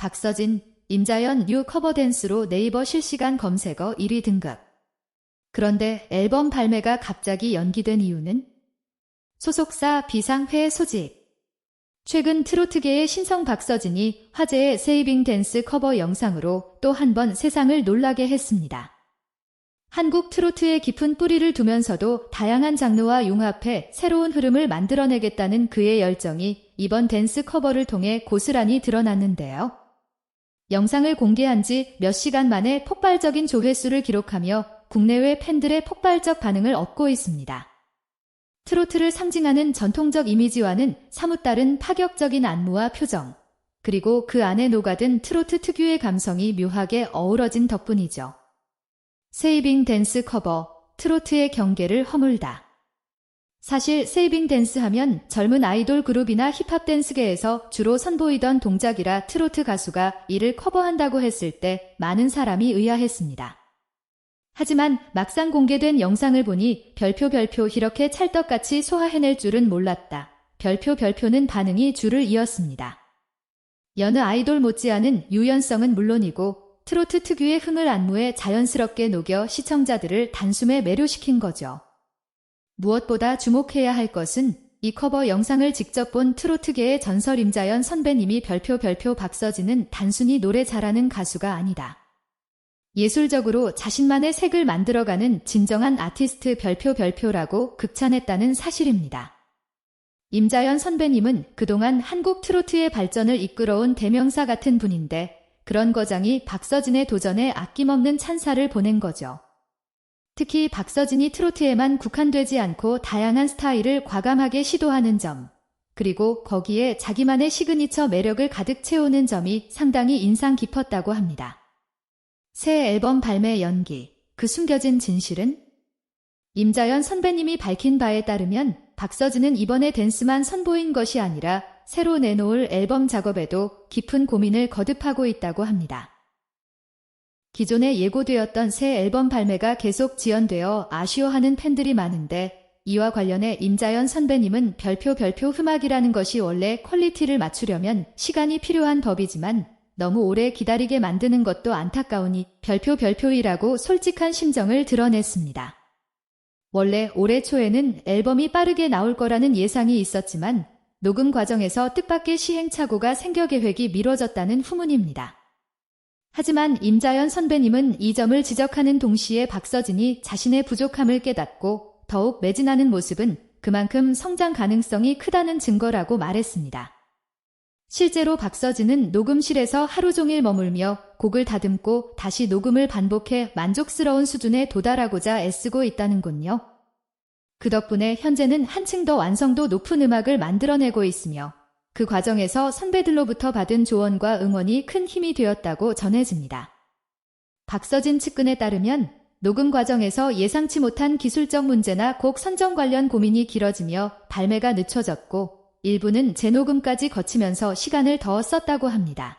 박서진, 임자연 뉴 커버 댄스로 네이버 실시간 검색어 1위 등극. 그런데 앨범 발매가 갑자기 연기된 이유는 소속사 비상회 소집. 최근 트로트계의 신성 박서진이 화제의 세이빙 댄스 커버 영상으로 또 한 번 세상을 놀라게 했습니다. 한국 트로트의 깊은 뿌리를 두면서도 다양한 장르와 융합해 새로운 흐름을 만들어내겠다는 그의 열정이 이번 댄스 커버를 통해 고스란히 드러났는데요. 영상을 공개한 지 몇 시간 만에 폭발적인 조회수를 기록하며 국내외 팬들의 폭발적 반응을 얻고 있습니다. 트로트를 상징하는 전통적 이미지와는 사뭇 다른 파격적인 안무와 표정, 그리고 그 안에 녹아든 트로트 특유의 감성이 묘하게 어우러진 덕분이죠. 세이빙 댄스 커버, 트로트의 경계를 허물다. 사실 세이빙 댄스 하면 젊은 아이돌 그룹이나 힙합 댄스계에서 주로 선보이던 동작이라 트로트 가수가 이를 커버한다고 했을 때 많은 사람이 의아했습니다. 하지만 막상 공개된 영상을 보니 별표 별표 이렇게 찰떡같이 소화해낼 줄은 몰랐다. 별표 별표는 반응이 줄을 이었습니다. 여느 아이돌 못지않은 유연성은 물론이고 트로트 특유의 흥을 안무에 자연스럽게 녹여 시청자들을 단숨에 매료시킨 거죠. 무엇보다 주목해야 할 것은 이 커버 영상을 직접 본 트로트계의 전설 임자연 선배님이 별표 별표 박서진은 단순히 노래 잘하는 가수가 아니다. 예술적으로 자신만의 색을 만들어가는 진정한 아티스트 별표 별표라고 극찬했다는 사실입니다. 임자연 선배님은 그동안 한국 트로트의 발전을 이끌어온 대명사 같은 분인데 그런 거장이 박서진의 도전에 아낌없는 찬사를 보낸 거죠. 특히 박서진이 트로트에만 국한되지 않고 다양한 스타일을 과감하게 시도하는 점, 그리고 거기에 자기만의 시그니처 매력을 가득 채우는 점이 상당히 인상 깊었다고 합니다. 새 앨범 발매 연기, 그 숨겨진 진실은? 임자연 선배님이 밝힌 바에 따르면 박서진은 이번에 댄스만 선보인 것이 아니라 새로 내놓을 앨범 작업에도 깊은 고민을 거듭하고 있다고 합니다. 기존에 예고되었던 새 앨범 발매가 계속 지연되어 아쉬워하는 팬들이 많은데 이와 관련해 임자연 선배님은 별표 별표 흠악이라는 것이 원래 퀄리티를 맞추려면 시간이 필요한 법이지만 너무 오래 기다리게 만드는 것도 안타까우니 별표 별표이라고 솔직한 심정을 드러냈습니다. 원래 올해 초에는 앨범이 빠르게 나올 거라는 예상이 있었지만 녹음 과정에서 뜻밖의 시행착오가 생겨 계획이 미뤄졌다는 후문입니다. 하지만 임자연 선배님은 이 점을 지적하는 동시에 박서진이 자신의 부족함을 깨닫고 더욱 매진하는 모습은 그만큼 성장 가능성이 크다는 증거라고 말했습니다. 실제로 박서진은 녹음실에서 하루 종일 머물며 곡을 다듬고 다시 녹음을 반복해 만족스러운 수준에 도달하고자 애쓰고 있다는군요. 그 덕분에 현재는 한층 더 완성도 높은 음악을 만들어내고 있으며 그 과정에서 선배들로부터 받은 조언과 응원이 큰 힘이 되었다고 전해집니다. 박서진 측근에 따르면 녹음 과정에서 예상치 못한 기술적 문제나 곡 선정 관련 고민이 길어지며 발매가 늦춰졌고 일부는 재녹음까지 거치면서 시간을 더 썼다고 합니다.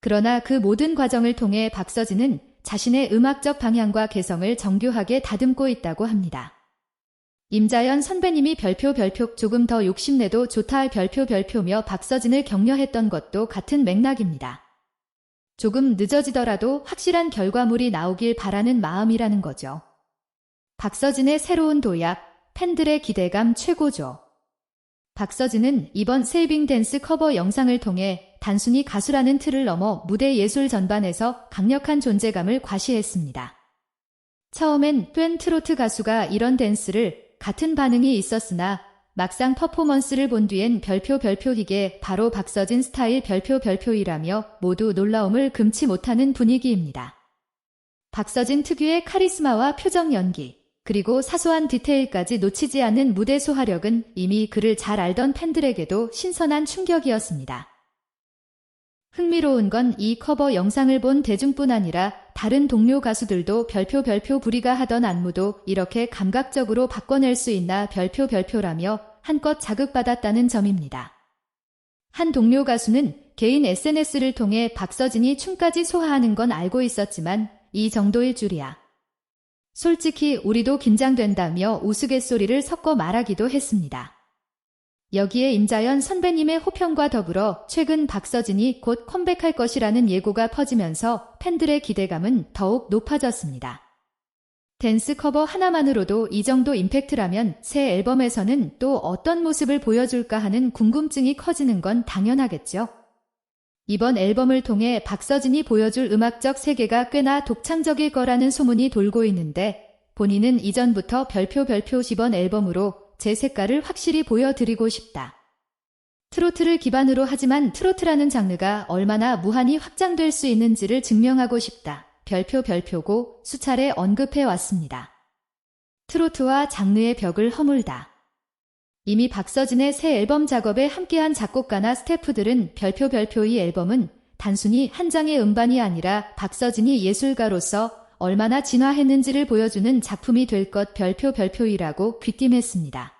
그러나 그 모든 과정을 통해 박서진은 자신의 음악적 방향과 개성을 정교하게 다듬고 있다고 합니다. 임자연 선배님이 별표 별표 조금 더 욕심내도 좋다 별표 별표며 박서진을 격려했던 것도 같은 맥락입니다. 조금 늦어지더라도 확실한 결과물이 나오길 바라는 마음이라는 거죠. 박서진의 새로운 도약, 팬들의 기대감 최고죠. 박서진은 이번 세이빙 댄스 커버 영상을 통해 단순히 가수라는 틀을 넘어 무대 예술 전반에서 강력한 존재감을 과시했습니다. 처음엔 뺀 트로트 가수가 이런 댄스를 같은 반응이 있었으나 막상 퍼포먼스를 본 뒤엔 별표 별표 이게 바로 박서진 스타일 별표 별표이라며 모두 놀라움을 금치 못하는 분위기입니다. 박서진 특유의 카리스마와 표정 연기, 그리고 사소한 디테일까지 놓치지 않는 무대 소화력은 이미 그를 잘 알던 팬들에게도 신선한 충격이었습니다. 흥미로운 건 이 커버 영상을 본 대중뿐 아니라 다른 동료 가수들도 별표 별표 부리가 하던 안무도 이렇게 감각적으로 바꿔낼 수 있나 별표 별표라며 한껏 자극받았다는 점입니다. 한 동료 가수는 개인 SNS를 통해 박서진이 춤까지 소화하는 건 알고 있었지만 이 정도일 줄이야. 솔직히 우리도 긴장된다며 우스갯소리를 섞어 말하기도 했습니다. 여기에 임자연 선배님의 호평과 더불어 최근 박서진이 곧 컴백할 것이라는 예고가 퍼지면서 팬들의 기대감은 더욱 높아졌습니다. 댄스 커버 하나만으로도 이 정도 임팩트라면 새 앨범에서는 또 어떤 모습을 보여줄까 하는 궁금증이 커지는 건 당연하겠죠. 이번 앨범을 통해 박서진이 보여줄 음악적 세계가 꽤나 독창적일 거라는 소문이 돌고 있는데 본인은 이전부터 별표 별표 집번 앨범으로 제 색깔을 확실히 보여드리고 싶다. 트로트를 기반으로 하지만 트로트라는 장르가 얼마나 무한히 확장될 수 있는지를 증명하고 싶다. 별표 별표고 수차례 언급해 왔습니다. 트로트와 장르의 벽을 허물다. 이미 박서진의 새 앨범 작업에 함께한 작곡가나 스태프들은 별표 별표 이 앨범은 단순히 한 장의 음반이 아니라 박서진이 예술가로서 얼마나 진화했는지를 보여주는 작품이 될 것 별표 별표이라고 귀띔했습니다.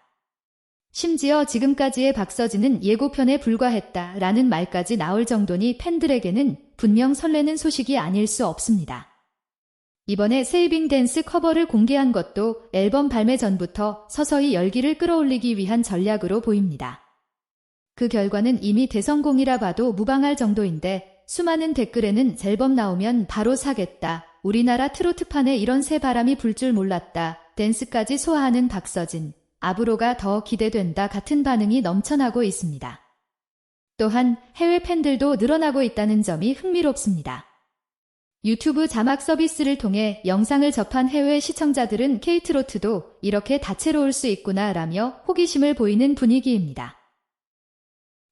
심지어 지금까지의 박서진은 예고편에 불과했다 라는 말까지 나올 정도니 팬들에게는 분명 설레는 소식이 아닐 수 없습니다. 이번에 세이빙 댄스 커버를 공개한 것도 앨범 발매 전부터 서서히 열기를 끌어올리기 위한 전략으로 보입니다. 그 결과는 이미 대성공이라 봐도 무방할 정도인데 수많은 댓글에는 앨범 나오면 바로 사겠다. 우리나라 트로트판에 이런 새 바람이 불 줄 몰랐다. 댄스까지 소화하는 박서진. 앞으로가 더 기대된다 같은 반응이 넘쳐나고 있습니다. 또한 해외 팬들도 늘어나고 있다는 점이 흥미롭습니다. 유튜브 자막 서비스를 통해 영상을 접한 해외 시청자들은 케이트로트도 이렇게 다채로울 수 있구나 라며 호기심을 보이는 분위기입니다.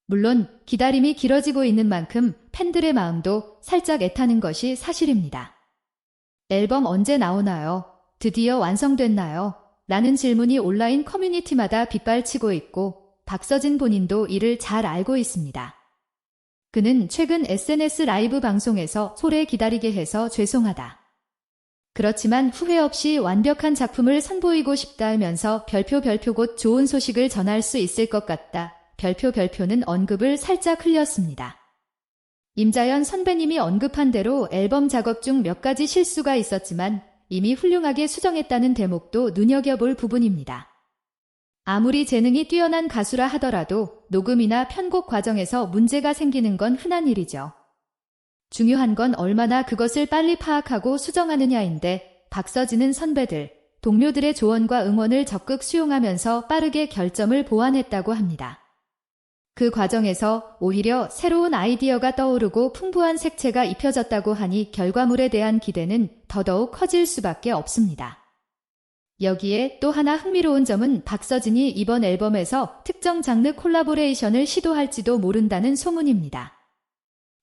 물론 기다림이 길어지고 있는 만큼 팬들의 마음도 살짝 애타는 것이 사실입니다. 앨범 언제 나오나요? 드디어 완성됐나요? 라는 질문이 온라인 커뮤니티마다 빗발치고 있고 박서진 본인도 이를 잘 알고 있습니다. 그는 최근 SNS 라이브 방송에서 소래 기다리게 해서 죄송하다. 그렇지만 후회 없이 완벽한 작품을 선보이고 싶다 하면서 별표 별표 곧 좋은 소식을 전할 수 있을 것 같다. 별표 별표는 언급을 살짝 흘렸습니다. 임자연 선배님이 언급한 대로 앨범 작업 중 몇 가지 실수가 있었지만 이미 훌륭하게 수정했다는 대목도 눈여겨볼 부분입니다. 아무리 재능이 뛰어난 가수라 하더라도 녹음이나 편곡 과정에서 문제가 생기는 건 흔한 일이죠. 중요한 건 얼마나 그것을 빨리 파악하고 수정하느냐인데 박서진은 선배들, 동료들의 조언과 응원을 적극 수용하면서 빠르게 결점을 보완했다고 합니다. 그 과정에서 오히려 새로운 아이디어가 떠오르고 풍부한 색채가 입혀졌다고 하니 결과물에 대한 기대는 더더욱 커질 수밖에 없습니다. 여기에 또 하나 흥미로운 점은 박서진이 이번 앨범에서 특정 장르 콜라보레이션을 시도할지도 모른다는 소문입니다.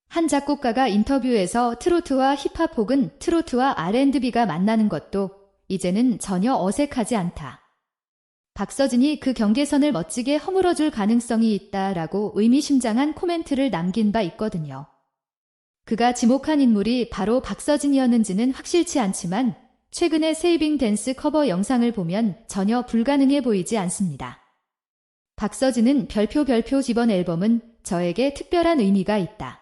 한 작곡가가 인터뷰에서 트로트와 힙합 혹은 트로트와 R&B가 만나는 것도 이제는 전혀 어색하지 않다. 박서진이 그 경계선을 멋지게 허물어줄 가능성이 있다라고 의미심장한 코멘트를 남긴 바 있거든요. 그가 지목한 인물이 바로 박서진이었는지는 확실치 않지만 최근의 세이빙 댄스 커버 영상을 보면 전혀 불가능해 보이지 않습니다. 박서진은 별표 별표 집원 앨범은 저에게 특별한 의미가 있다.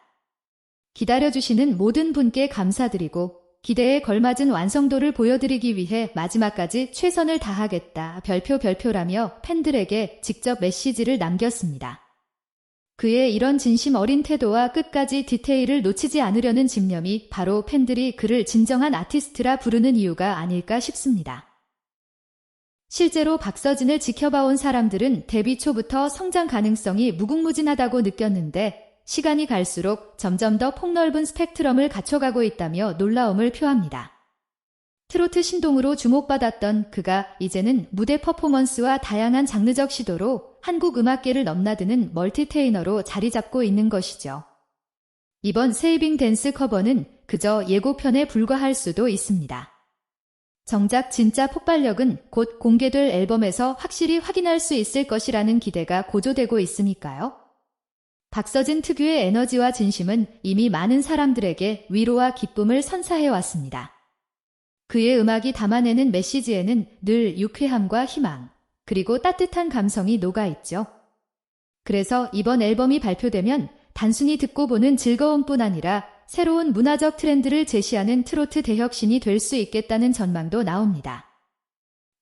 기다려주시는 모든 분께 감사드리고 기대에 걸맞은 완성도를 보여드리기 위해 마지막까지 최선을 다하겠다. 별표 별표라며 팬들에게 직접 메시지를 남겼습니다. 그의 이런 진심 어린 태도와 끝까지 디테일을 놓치지 않으려는 집념이 바로 팬들이 그를 진정한 아티스트라 부르는 이유가 아닐까 싶습니다. 실제로 박서진을 지켜봐온 사람들은 데뷔 초부터 성장 가능성이 무궁무진하다고 느꼈는데 시간이 갈수록 점점 더 폭넓은 스펙트럼을 갖춰가고 있다며 놀라움을 표합니다. 트로트 신동으로 주목받았던 그가 이제는 무대 퍼포먼스와 다양한 장르적 시도로 한국 음악계를 넘나드는 멀티테이너로 자리 잡고 있는 것이죠. 이번 세이빙 댄스 커버는 그저 예고편에 불과할 수도 있습니다. 정작 진짜 폭발력은 곧 공개될 앨범에서 확실히 확인할 수 있을 것이라는 기대가 고조되고 있으니까요. 박서진 특유의 에너지와 진심은 이미 많은 사람들에게 위로와 기쁨을 선사해 왔습니다. 그의 음악이 담아내는 메시지에는 늘 유쾌함과 희망, 그리고 따뜻한 감성이 녹아있죠. 그래서 이번 앨범이 발표되면 단순히 듣고 보는 즐거움뿐 아니라 새로운 문화적 트렌드를 제시하는 트로트 대혁신이 될 수 있겠다는 전망도 나옵니다.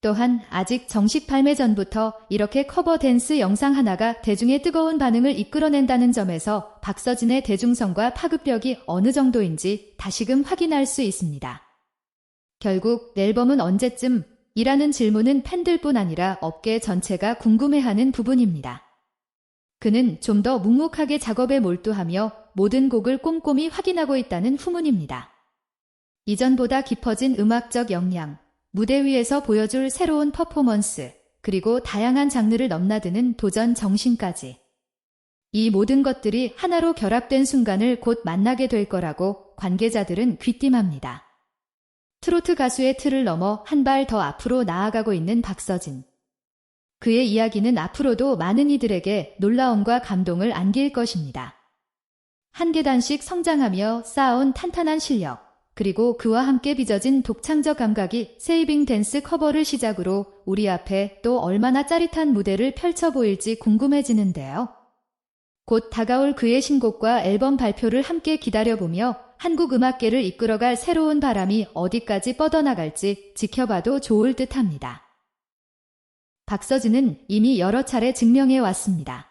또한 아직 정식 발매 전부터 이렇게 커버 댄스 영상 하나가 대중의 뜨거운 반응을 이끌어낸다는 점에서 박서진의 대중성과 파급력이 어느 정도인지 다시금 확인할 수 있습니다. 결국 앨범은 언제쯤? 이라는 질문은 팬들뿐 아니라 업계 전체가 궁금해하는 부분입니다. 그는 좀 더 묵묵하게 작업에 몰두하며 모든 곡을 꼼꼼히 확인하고 있다는 후문입니다. 이전보다 깊어진 음악적 역량, 무대 위에서 보여줄 새로운 퍼포먼스, 그리고 다양한 장르를 넘나드는 도전 정신까지. 이 모든 것들이 하나로 결합된 순간을 곧 만나게 될 거라고 관계자들은 귀띔합니다. 트로트 가수의 틀을 넘어 한 발 더 앞으로 나아가고 있는 박서진. 그의 이야기는 앞으로도 많은 이들에게 놀라움과 감동을 안길 것입니다. 한 계단씩 성장하며 쌓아온 탄탄한 실력, 그리고 그와 함께 빚어진 독창적 감각이 세이빙 댄스 커버를 시작으로 우리 앞에 또 얼마나 짜릿한 무대를 펼쳐 보일지 궁금해지는데요. 곧 다가올 그의 신곡과 앨범 발표를 함께 기다려보며 한국 음악계를 이끌어갈 새로운 바람이 어디까지 뻗어나갈지 지켜봐도 좋을 듯 합니다. 박서진은 이미 여러 차례 증명해 왔습니다.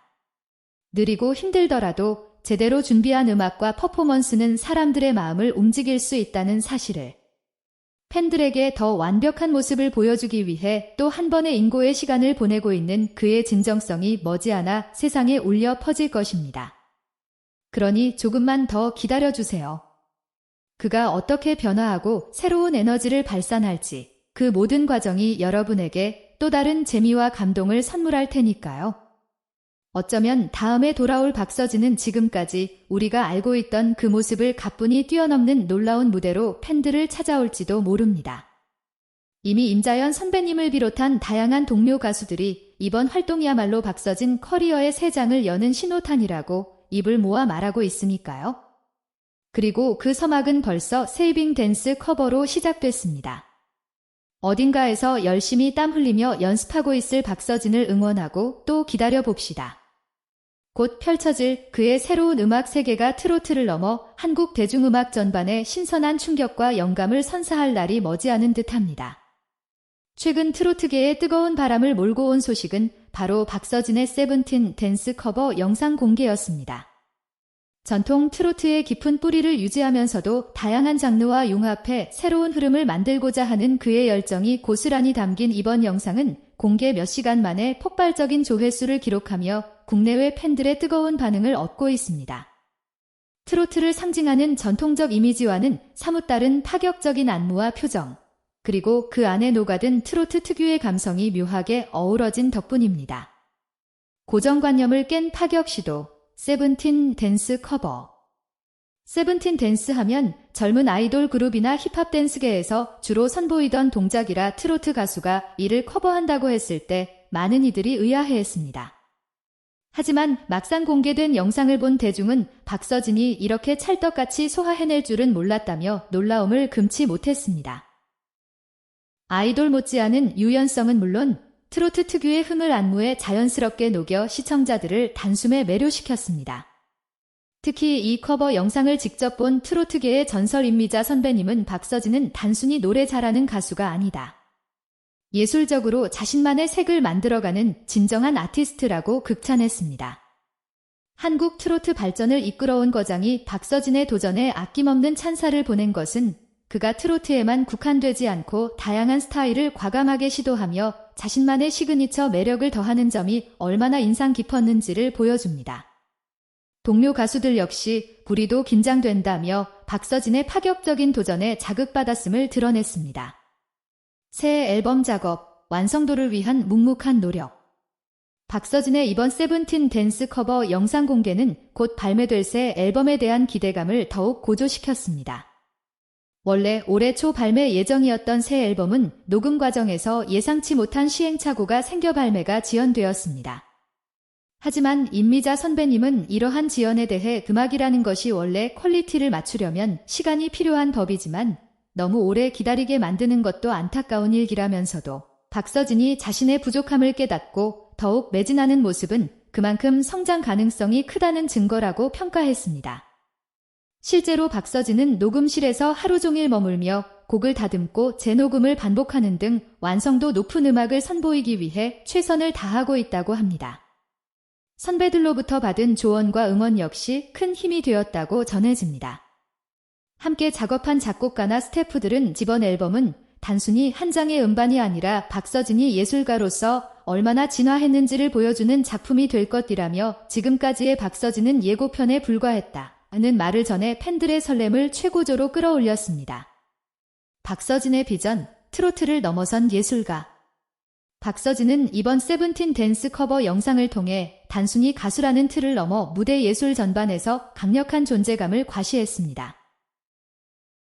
느리고 힘들더라도 제대로 준비한 음악과 퍼포먼스는 사람들의 마음을 움직일 수 있다는 사실을 팬들에게 더 완벽한 모습을 보여주기 위해 또 한 번의 인고의 시간을 보내고 있는 그의 진정성이 머지않아 세상에 울려 퍼질 것입니다. 그러니 조금만 더 기다려주세요. 그가 어떻게 변화하고 새로운 에너지를 발산할지 그 모든 과정이 여러분에게 또 다른 재미와 감동을 선물할 테니까요. 어쩌면 다음에 돌아올 박서진은 지금까지 우리가 알고 있던 그 모습을 가뿐히 뛰어넘는 놀라운 무대로 팬들을 찾아올지도 모릅니다. 이미 임자연 선배님을 비롯한 다양한 동료 가수들이 이번 활동이야말로 박서진 커리어의 새 장을 여는 신호탄이라고 입을 모아 말하고 있으니까요. 그리고 그 서막은 벌써 세이빙 댄스 커버로 시작됐습니다. 어딘가에서 열심히 땀 흘리며 연습하고 있을 박서진을 응원하고 또 기다려 봅시다. 곧 펼쳐질 그의 새로운 음악 세계가 트로트를 넘어 한국 대중음악 전반에 신선한 충격과 영감을 선사할 날이 머지않은 듯합니다. 최근 트로트계의 뜨거운 바람을 몰고 온 소식은 바로 박서진의 세븐틴 댄스 커버 영상 공개였습니다. 전통 트로트의 깊은 뿌리를 유지하면서도 다양한 장르와 융합해 새로운 흐름을 만들고자 하는 그의 열정이 고스란히 담긴 이번 영상은 공개 몇 시간 만에 폭발적인 조회수를 기록하며 국내외 팬들의 뜨거운 반응을 얻고 있습니다. 트로트를 상징하는 전통적 이미지와는 사뭇 다른 파격적인 안무와 표정, 그리고 그 안에 녹아든 트로트 특유의 감성이 묘하게 어우러진 덕분입니다. 고정관념을 깬 파격 시도, 세븐틴 댄스 커버. 세븐틴 댄스 하면 젊은 아이돌 그룹이나 힙합 댄스계에서 주로 선보이던 동작이라 트로트 가수가 이를 커버한다고 했을 때 많은 이들이 의아해 했습니다. 하지만 막상 공개된 영상을 본 대중은 박서진이 이렇게 찰떡같이 소화해낼 줄은 몰랐다며 놀라움을 금치 못했습니다. 아이돌 못지않은 유연성은 물론 트로트 특유의 흥을 안무에 자연스럽게 녹여 시청자들을 단숨에 매료시켰습니다. 특히 이 커버 영상을 직접 본 트로트계의 전설 임미자 선배님은 박서진은 단순히 노래 잘하는 가수가 아니다. 예술적으로 자신만의 색을 만들어가는 진정한 아티스트라고 극찬했습니다. 한국 트로트 발전을 이끌어온 거장이 박서진의 도전에 아낌없는 찬사를 보낸 것은 그가 트로트에만 국한되지 않고 다양한 스타일을 과감하게 시도하며 자신만의 시그니처 매력을 더하는 점이 얼마나 인상 깊었는지를 보여줍니다. 동료 가수들 역시 부리도 긴장된다며 박서진의 파격적인 도전에 자극받았음을 드러냈습니다. 새 앨범 작업, 완성도를 위한 묵묵한 노력. 박서진의 이번 세븐틴 댄스 커버 영상 공개는 곧 발매될 새 앨범에 대한 기대감을 더욱 고조시켰습니다. 원래 올해 초 발매 예정이었던 새 앨범은 녹음 과정에서 예상치 못한 시행착오가 생겨 발매가 지연되었습니다. 하지만 임미자 선배님은 이러한 지연에 대해 음악이라는 것이 원래 퀄리티를 맞추려면 시간이 필요한 법이지만 너무 오래 기다리게 만드는 것도 안타까운 일기라면서도 박서진이 자신의 부족함을 깨닫고 더욱 매진하는 모습은 그만큼 성장 가능성이 크다는 증거라고 평가했습니다. 실제로 박서진은 녹음실에서 하루 종일 머물며 곡을 다듬고 재녹음을 반복하는 등 완성도 높은 음악을 선보이기 위해 최선을 다하고 있다고 합니다. 선배들로부터 받은 조언과 응원 역시 큰 힘이 되었다고 전해집니다. 함께 작업한 작곡가나 스태프들은 이번 앨범은 단순히 한 장의 음반이 아니라 박서진이 예술가로서 얼마나 진화했는지를 보여주는 작품이 될 것이라며 지금까지의 박서진은 예고편에 불과했다. 는 말을 전해 팬들의 설렘을 최고조로 끌어올렸습니다. 박서진의 비전, 트로트를 넘어선 예술가. 박서진은 이번 세븐틴 댄스 커버 영상을 통해 단순히 가수라는 틀을 넘어 무대 예술 전반에서 강력한 존재감을 과시했습니다.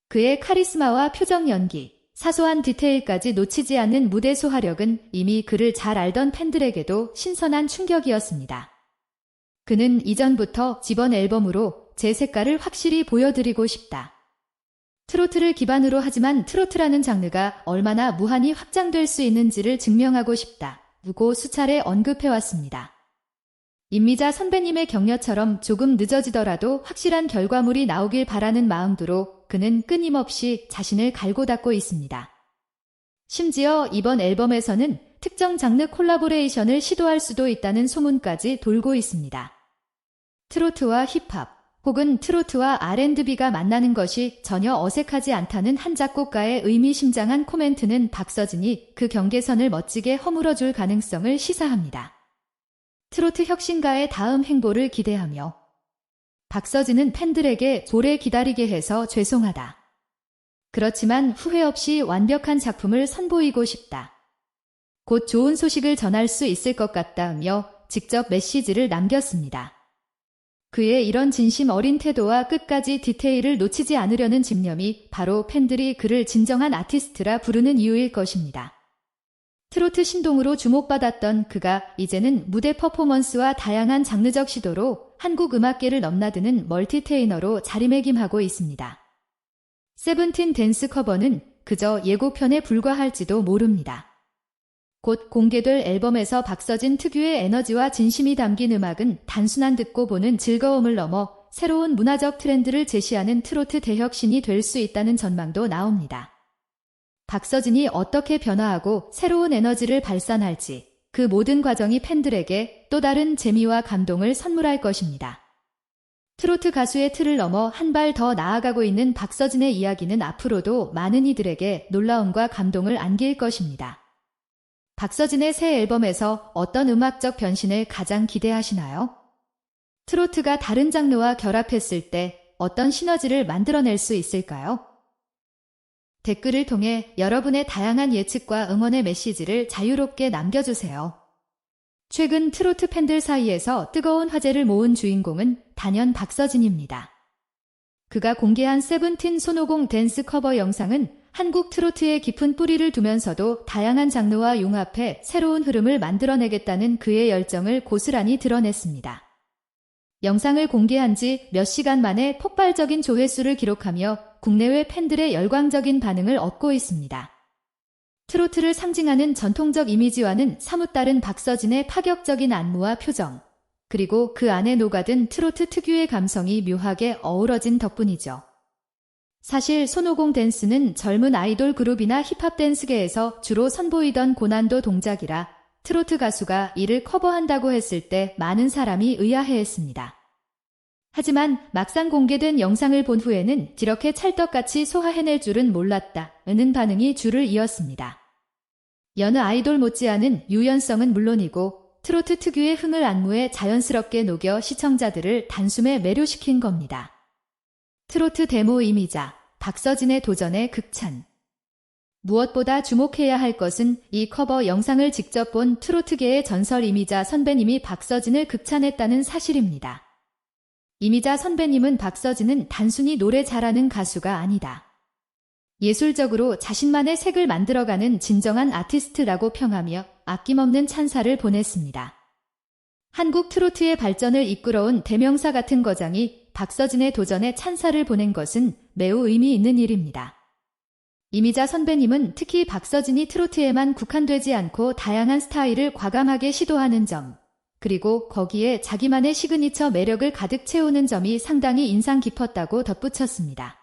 그의 카리스마와 표정 연기, 사소한 디테일까지 놓치지 않는 무대 소화력은 이미 그를 잘 알던 팬들에게도 신선한 충격이었습니다. 그는 이전부터 지번 앨범으로 제 색깔을 확실히 보여드리고 싶다. 트로트를 기반으로 하지만 트로트라는 장르가 얼마나 무한히 확장될 수 있는지를 증명하고 싶다. 고 수차례 언급해왔습니다. 임미자 선배님의 격려처럼 조금 늦어지더라도 확실한 결과물이 나오길 바라는 마음으로 그는 끊임없이 자신을 갈고 닦고 있습니다. 심지어 이번 앨범에서는 특정 장르 콜라보레이션을 시도할 수도 있다는 소문까지 돌고 있습니다. 트로트와 힙합, 혹은 트로트와 R&B가 만나는 것이 전혀 어색하지 않다는 한 작곡가의 의미심장한 코멘트는 박서진이 그 경계선을 멋지게 허물어 줄 가능성을 시사합니다. 트로트 혁신가의 다음 행보를 기대하며 박서진은 팬들에게 오래 기다리게 해서 죄송하다. 그렇지만 후회 없이 완벽한 작품을 선보이고 싶다. 곧 좋은 소식을 전할 수 있을 것 같다며 직접 메시지를 남겼습니다. 그의 이런 진심 어린 태도와 끝까지 디테일을 놓치지 않으려는 집념이 바로 팬들이 그를 진정한 아티스트라 부르는 이유일 것입니다. 트로트 신동으로 주목받았던 그가 이제는 무대 퍼포먼스와 다양한 장르적 시도로 한국 음악계를 넘나드는 멀티테이너로 자리매김하고 있습니다. 세븐틴 댄스 커버는 그저 예고편에 불과할지도 모릅니다. 곧 공개될 앨범에서 박서진 특유의 에너지와 진심이 담긴 음악은 단순한 듣고 보는 즐거움을 넘어 새로운 문화적 트렌드를 제시하는 트로트 대혁신이 될 수 있다는 전망도 나옵니다. 박서진이 어떻게 변화하고 새로운 에너지를 발산할지 그 모든 과정이 팬들에게 또 다른 재미와 감동을 선물할 것입니다. 트로트 가수의 틀을 넘어 한 발 더 나아가고 있는 박서진의 이야기는 앞으로도 많은 이들에게 놀라움과 감동을 안길 것입니다. 박서진의 새 앨범에서 어떤 음악적 변신을 가장 기대하시나요? 트로트가 다른 장르와 결합했을 때 어떤 시너지를 만들어낼 수 있을까요? 댓글을 통해 여러분의 다양한 예측과 응원의 메시지를 자유롭게 남겨주세요. 최근 트로트 팬들 사이에서 뜨거운 화제를 모은 주인공은 단연 박서진입니다. 그가 공개한 세븐틴 손오공 댄스 커버 영상은 한국 트로트의 깊은 뿌리를 두면서도 다양한 장르와 융합해 새로운 흐름을 만들어내겠다는 그의 열정을 고스란히 드러냈습니다. 영상을 공개한 지 몇 시간 만에 폭발적인 조회수를 기록하며 국내외 팬들의 열광적인 반응을 얻고 있습니다. 트로트를 상징하는 전통적 이미지와는 사뭇 다른 박서진의 파격적인 안무와 표정, 그리고 그 안에 녹아든 트로트 특유의 감성이 묘하게 어우러진 덕분이죠. 사실 손오공 댄스는 젊은 아이돌 그룹이나 힙합 댄스계에서 주로 선보이던 고난도 동작이라 트로트 가수가 이를 커버한다고 했을 때 많은 사람이 의아해했습니다. 하지만 막상 공개된 영상을 본 후에는 이렇게 찰떡같이 소화해낼 줄은 몰랐다. 는 반응이 줄을 이었습니다. 여느 아이돌 못지않은 유연성은 물론이고 트로트 특유의 흥을 안무에 자연스럽게 녹여 시청자들을 단숨에 매료시킨 겁니다. 트로트 데모 이미자, 박서진의 도전에 극찬. 무엇보다 주목해야 할 것은 이 커버 영상을 직접 본 트로트계의 전설 이미자 선배님이 박서진을 극찬했다는 사실입니다. 이미자 선배님은 박서진은 단순히 노래 잘하는 가수가 아니다. 예술적으로 자신만의 색을 만들어가는 진정한 아티스트라고 평하며 아낌없는 찬사를 보냈습니다. 한국 트로트의 발전을 이끌어온 대명사 같은 거장이 박서진의 도전에 찬사를 보낸 것은 매우 의미 있는 일입니다. 이미자 선배님은 특히 박서진이 트로트에만 국한되지 않고 다양한 스타일을 과감하게 시도하는 점, 그리고 거기에 자기만의 시그니처 매력을 가득 채우는 점이 상당히 인상 깊었다고 덧붙였습니다.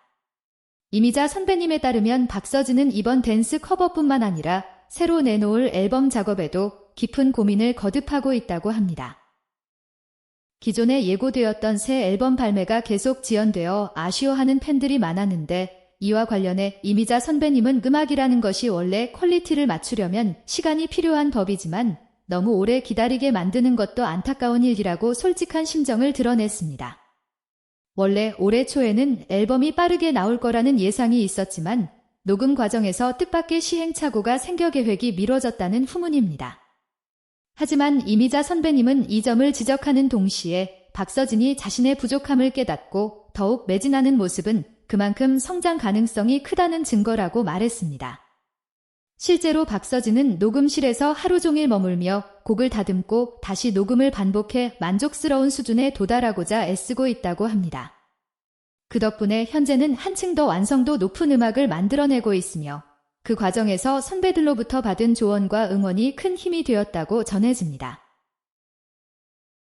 이미자 선배님에 따르면 박서진은 이번 댄스 커버뿐만 아니라 새로 내놓을 앨범 작업에도 깊은 고민을 거듭하고 있다고 합니다. 기존에 예고되었던 새 앨범 발매가 계속 지연되어 아쉬워하는 팬들이 많았는데 이와 관련해 이미자 선배님은 음악이라는 것이 원래 퀄리티를 맞추려면 시간이 필요한 법이지만 너무 오래 기다리게 만드는 것도 안타까운 일이라고 솔직한 심정을 드러냈습니다. 원래 올해 초에는 앨범이 빠르게 나올 거라는 예상이 있었지만 녹음 과정에서 뜻밖의 시행착오가 생겨 계획이 미뤄졌다는 후문입니다. 하지만 이미자 선배님은 이 점을 지적하는 동시에 박서진이 자신의 부족함을 깨닫고 더욱 매진하는 모습은 그만큼 성장 가능성이 크다는 증거라고 말했습니다. 실제로 박서진은 녹음실에서 하루 종일 머물며 곡을 다듬고 다시 녹음을 반복해 만족스러운 수준에 도달하고자 애쓰고 있다고 합니다. 그 덕분에 현재는 한층 더 완성도 높은 음악을 만들어내고 있으며 그 과정에서 선배들로부터 받은 조언과 응원이 큰 힘이 되었다고 전해집니다.